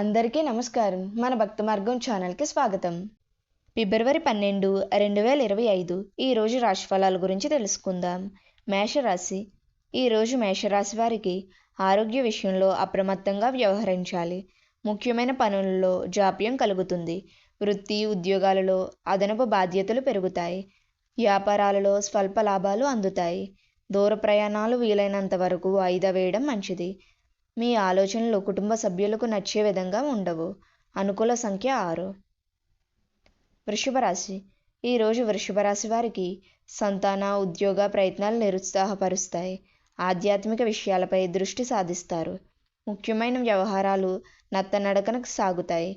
అందరికీ నమస్కారం. మన భక్త మార్గం ఛానల్కి స్వాగతం. ఫిబ్రవరి పన్నెండు రెండు వేల ఇరవై ఐదు ఈరోజు రాశిఫలాల గురించి తెలుసుకుందాం. మేషరాశి. ఈరోజు మేషరాశి వారికి ఆరోగ్య విషయంలో అప్రమత్తంగా వ్యవహరించాలి. ముఖ్యమైన పనులలో జాప్యం కలుగుతుంది. వృత్తి ఉద్యోగాలలో అదనపు బాధ్యతలు పెరుగుతాయి. వ్యాపారాలలో స్వల్ప లాభాలు అందుతాయి. దూర ప్రయాణాలు వీలైనంత వరకు వాయిదా వేయడం మంచిది. మీ ఆలోచనలు కుటుంబ సభ్యులకు నచ్చే విధంగా ఉండవు. అనుకూల సంఖ్య ఆరు. వృషభ రాశి ఈరోజు వృషభ రాశి వారికి సంతాన ఉద్యోగ ప్రయత్నాలు నిరుత్సాహపరుస్తాయి. ఆధ్యాత్మిక విషయాలపై దృష్టి సాధిస్తారు. ముఖ్యమైన వ్యవహారాలు నత్తనడకనకు సాగుతాయి.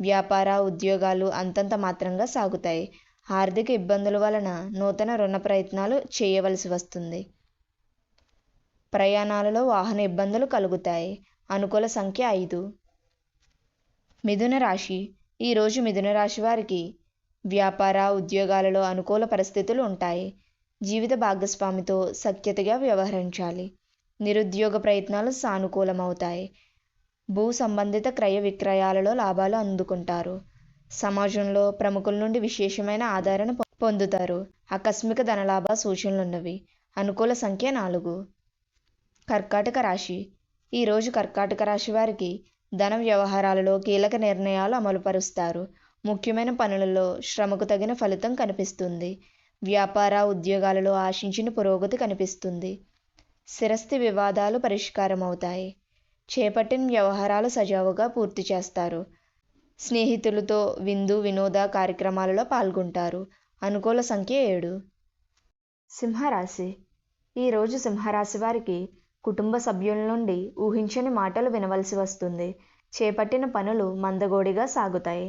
వ్యాపార ఉద్యోగాలు అంతంత మాత్రంగా సాగుతాయి. ఆర్థిక ఇబ్బందుల వలన నూతన రుణ ప్రయత్నాలు చేయవలసి వస్తుంది. ప్రయాణాలలో వాహన ఇబ్బందులు కలుగుతాయి. అనుకూల సంఖ్య ఐదు. మిథున రాశి. ఈరోజు మిథున రాశి వారికి వ్యాపార ఉద్యోగాలలో అనుకూల పరిస్థితులు ఉంటాయి. జీవిత భాగస్వామితో సఖ్యతగా వ్యవహరించాలి. నిరుద్యోగ ప్రయత్నాలు సానుకూలమవుతాయి. భూ సంబంధిత క్రయ విక్రయాలలో లాభాలు అందుకుంటారు. సమాజంలో ప్రముఖుల నుండి విశేషమైన ఆదరణ పొందుతారు. ఆకస్మిక ధనలాభ సూచనలున్నవి. అనుకూల సంఖ్య నాలుగు. కర్కాటక రాశి. ఈరోజు కర్కాటక రాశి వారికి ధన వ్యవహారాలలో కీలక నిర్ణయాలు అమలుపరుస్తారు. ముఖ్యమైన పనులలో శ్రమకు తగిన ఫలితం కనిపిస్తుంది. వ్యాపార ఉద్యోగాలలో ఆశించిన పురోగతి కనిపిస్తుంది. స్థిరస్థి వివాదాలు పరిష్కారం అవుతాయి చేపట్టిన వ్యవహారాలు సజావుగా పూర్తి చేస్తారు. స్నేహితులతో విందు వినోద కార్యక్రమాలలో పాల్గొంటారు. అనుకూల సంఖ్య ఏడు. సింహరాశి. ఈరోజు సింహరాశి వారికి కుటుంబ సభ్యుల నుండి ఊహించని మాటలు వినవలసి వస్తుంది. చేపట్టిన పనులు మందగోడిగా సాగుతాయి.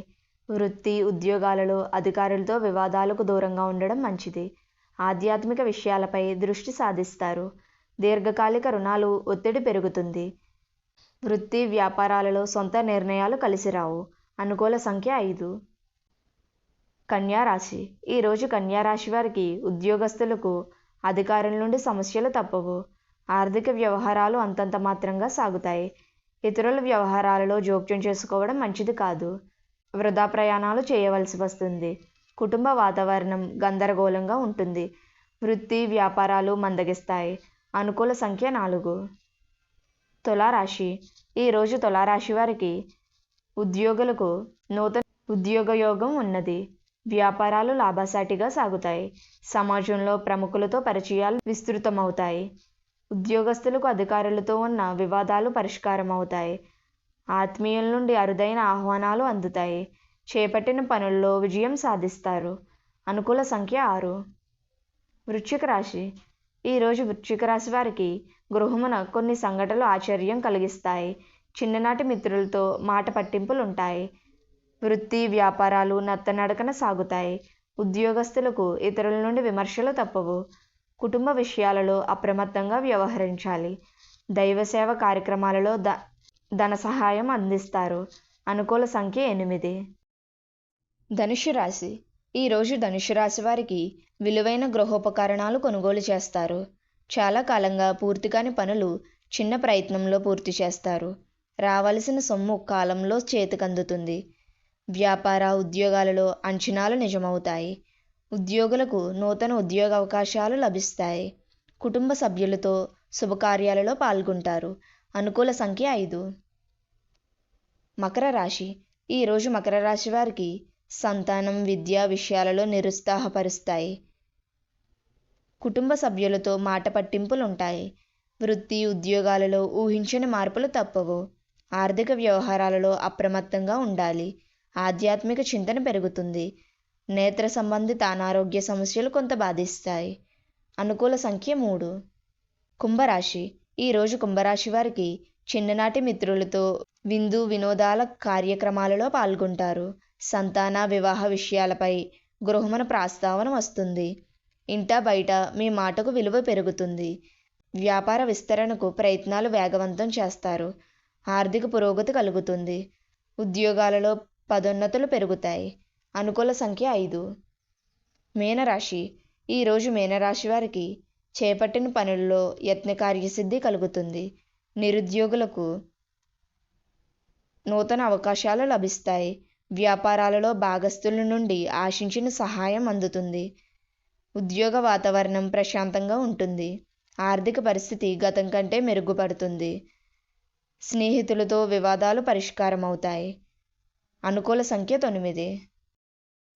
వృత్తి ఉద్యోగాలలో అధికారులతో వివాదాలకు దూరంగా ఉండడం మంచిది. ఆధ్యాత్మిక విషయాలపై దృష్టి సాధిస్తారు. దీర్ఘకాలిక రుణాలు ఒత్తిడి పెరుగుతుంది. వృత్తి వ్యాపారాలలో సొంత నిర్ణయాలు కలిసిరావు అనుకూల సంఖ్య ఐదు. కన్యారాశి. ఈరోజు కన్యారాశి వారికి ఉద్యోగస్తులకు అధికారుల నుండి సమస్యలు తప్పవు. ఆర్థిక వ్యవహారాలు అంతంత మాత్రంగా సాగుతాయి. ఇతరుల వ్యవహారాలలో జోక్యం చేసుకోవడం మంచిది కాదు. వృధా ప్రయాణాలు చేయవలసి వస్తుంది. కుటుంబ వాతావరణం గందరగోళంగా ఉంటుంది. వృత్తి వ్యాపారాలు మందగిస్తాయి. అనుకూల సంఖ్య నాలుగు. తులారాశి. ఈరోజు తులారాశి వారికి ఉద్యోగులకు నూతన ఉద్యోగ యోగం ఉన్నది. వ్యాపారాలు లాభసాటిగా సాగుతాయి. సమాజంలో ప్రముఖులతో పరిచయాలు విస్తృతమవుతాయి. ఉద్యోగస్తులకు అధికారులతో ఉన్న వివాదాలు పరిష్కారం అవుతాయి ఆత్మీయుల నుండి అరుదైన ఆహ్వానాలు అందుతాయి. చేపట్టిన పనుల్లో విజయం సాధిస్తారు. అనుకూల సంఖ్య ఆరు. వృశ్చిక రాశి. ఈరోజు వృశ్చిక రాశి వారికి గృహమున కొన్ని సంఘటనలు ఆశ్చర్యం కలిగిస్తాయి. చిన్ననాటి మిత్రులతో మాట పట్టింపులు ఉంటాయి వృత్తి వ్యాపారాలు నత్తనడకన సాగుతాయి. ఉద్యోగస్తులకు ఇతరుల నుండి విమర్శలు తప్పవు. కుటుంబ విషయాలలో అప్రమత్తంగా వ్యవహరించాలి. దైవసేవ కార్యక్రమాలలో ద ధన సహాయం అందిస్తారు. అనుకూల సంఖ్య ఎనిమిది. ధనుషు రాశి. ఈరోజు ధనుషు రాశి వారికి విలువైన గృహోపకరణాలు కొనుగోలు చేస్తారు. చాలా కాలంగా పూర్తి కాని పనులు చిన్న ప్రయత్నంలో పూర్తి చేస్తారు. రావలసిన సొమ్ము కాలంలో చేతికందుతుంది. వ్యాపార ఉద్యోగాలలో అంచనాలు నిజమవుతాయి. ఉద్యోగులకు నూతన ఉద్యోగ అవకాశాలు లభిస్తాయి. కుటుంబ సభ్యులతో శుభకార్యాలలో పాల్గొంటారు. అనుకూల సంఖ్య ఐదు. మకర రాశి. ఈరోజు మకర రాశి వారికి సంతానం విద్యా విషయాలలో నిరుత్సాహపరుస్తాయి. కుటుంబ సభ్యులతో మాట పట్టింపులు ఉంటాయి వృత్తి ఉద్యోగాలలో ఊహించని మార్పులు తప్పవు. ఆర్థిక వ్యవహారాలలో అప్రమత్తంగా ఉండాలి. ఆధ్యాత్మిక చింతన పెరుగుతుంది. నేత్ర సంబంధిత అనారోగ్య సమస్యలు కొంత బాధిస్తాయి. అనుకూల సంఖ్య మూడు. కుంభరాశి. ఈరోజు కుంభరాశి వారికి చిన్ననాటి మిత్రులతో విందు వినోదాల కార్యక్రమాలలో పాల్గొంటారు. సంతాన వివాహ విషయాలపై గృహమున ప్రస్తావన వస్తుంది. ఇంట బయట మీ మాటకు విలువ పెరుగుతుంది. వ్యాపార విస్తరణకు ప్రయత్నాలు వేగవంతం చేస్తారు. ఆర్థిక పురోగతి కలుగుతుంది. ఉద్యోగాలలో పదోన్నతులు పెరుగుతాయి. అనుకూల సంఖ్య ఐదు. మీనరాశి. ఈరోజు మీనరాశి వారికి చేపట్టిన పనుల్లో యత్న కార్యసిద్ధి కలుగుతుంది. నిరుద్యోగులకు నూతన అవకాశాలు లభిస్తాయి. వ్యాపారాలలో భాగస్తుల నుండి ఆశించిన సహాయం అందుతుంది. ఉద్యోగ వాతావరణం ప్రశాంతంగా ఉంటుంది. ఆర్థిక పరిస్థితి గతం కంటే మెరుగుపడుతుంది. స్నేహితులతో వివాదాలు పరిష్కారం అవుతాయి అనుకూల సంఖ్య తొమ్మిది.